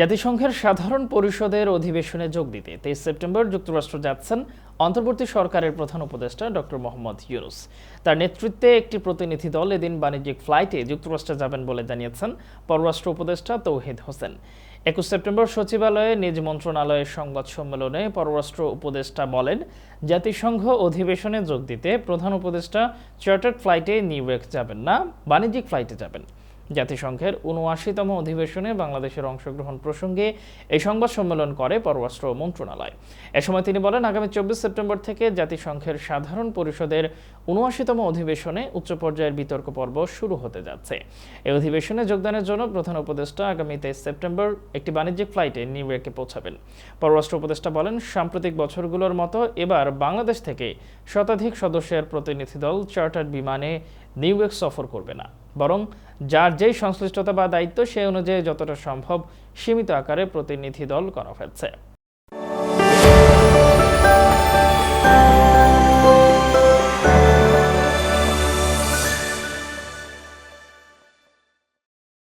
জাতিসংঘের সাধারণ পরিষদের অধিবেশনে যোগ দিতে তেইশ সেপ্টেম্বর যুক্তরাষ্ট্র যাচ্ছেন অন্তর্বর্তী সরকারের প্রধান উপদেষ্টা ডক্টর মোহাম্মদ ইউনুস। তার নেতৃত্বে একটি প্রতিনিধি দল এদিন বাণিজ্যিক ফ্লাইটে যুক্তরাষ্ট্রে যাবেন বলে জানিয়েছেন পররাষ্ট্র উপদেষ্টা তৌহিদ হোসেন। একুশ সেপ্টেম্বর সচিবালয়ে নিজ মন্ত্রণালয়ের সংবাদ সম্মেলনে পররাষ্ট্র উপদেষ্টা বলেন, জাতিসংঘ অধিবেশনে যোগ দিতে প্রধান উপদেষ্টা চার্টার্ড ফ্লাইটে নিউ ইয়র্ক যাবেন না, বাণিজ্যিক ফ্লাইটে যাবেন। জাতিসংঘের উনআশিতম অধিবেশনে বাংলাদেশের অংশগ্রহণ প্রসঙ্গে এই সংবাদ সম্মেলন করে পররাষ্ট্র মন্ত্রণালয়। এ সময় তিনি বলেন, আগামী চব্বিশ সেপ্টেম্বর থেকে জাতিসংঘের সাধারণ পরিষদের উনআশিতম অধিবেশনে উচ্চ পর্যায়ের বিতর্ক পর্ব শুরু হতে যাচ্ছে। এই অধিবেশনে যোগদানের জন্য প্রধান উপদেষ্টা আগামী তেইশ সেপ্টেম্বর একটি বাণিজ্যিক ফ্লাইটে নিউ ইয়র্কে পৌঁছাবেন। পররাষ্ট্র উপদেষ্টা বলেন, সাম্প্রতিক বছরগুলোর মতো এবার বাংলাদেশ থেকে শতাধিক সদস্যের প্রতিনিধি দল চার্টার্ড বিমানে নিউ ইয়র্ক সফর করবে না। বরং যার যেই সংশ্লিষ্টতা বা দায়িত্ব সে অনুযায়ী যতটা সম্ভব সীমিত আকারে প্রতিনিধি দল করা হয়েছে